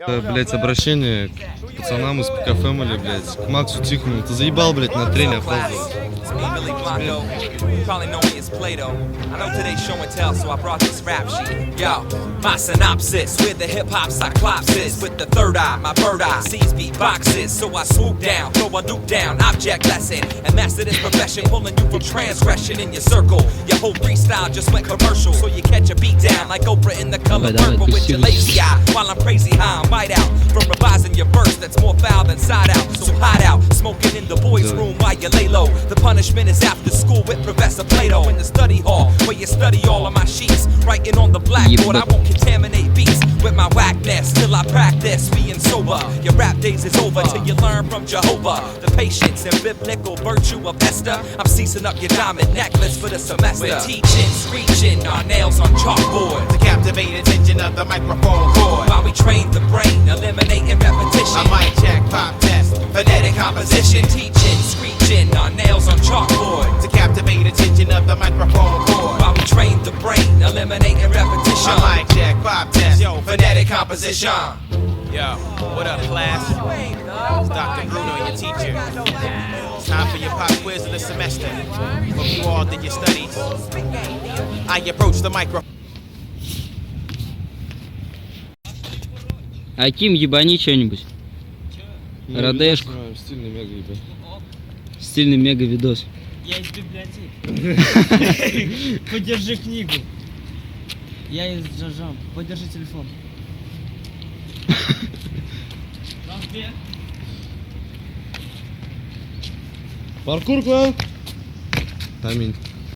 Э, Блять, обращение к пацанам из ПК Family, блять, к Максу Тихону. Ты заебал, блять, на трене опаздывать. It's me, Billy Blanco. You probably know me as Plato. I know today's show and tell, so I brought this rap sheet. Yo, my synopsis with the hip hop cyclopsis. With the third eye, my bird eye sees beat boxes. So I swoop down, throw a loop down, object lesson. And master this profession, pulling you from transgression in your circle. Your whole freestyle just went commercial. So you catch a beat down like Oprah in the color purple with your lazy eye. While I'm crazy high, I'm right out. From revising your verse that's more foul than side out. So hot out, smoking in the boys' room while you lay low. The punishment is after school with Professor Plato in the study hall where you study all of my sheets. Writing on the blackboard, I won't contaminate beats with my whackness till I practice being sober. Your rap days is over till you learn from Jehovah. The patience and biblical virtue of Esther. I'm seizing up your diamond necklace for the semester. We're teaching, screeching our nails on chalkboard. to captivate attention of the microphone cord. While we train the brain, eliminating Phonetic composition, teaching, screeching, our nails on chalkboard. to captivate attention of the microphone cord. While we train the brain, eliminating repetition. A mic check, pop test, yo, Phonetic composition. Yo, what up, class? It's Dr. Bruno, your teacher. It's time for your pop quiz of the semester. Hope you all did your studies. I approach the microphone. Аким, ебани что-нибудь. Ну, Радешку. видос снимаем, Стильный мега, ебать. Стильный мега видос. Я из библиотеки. Подержи книгу. Я из Джажам. Подержи телефон. Паркур, клан! Аминь.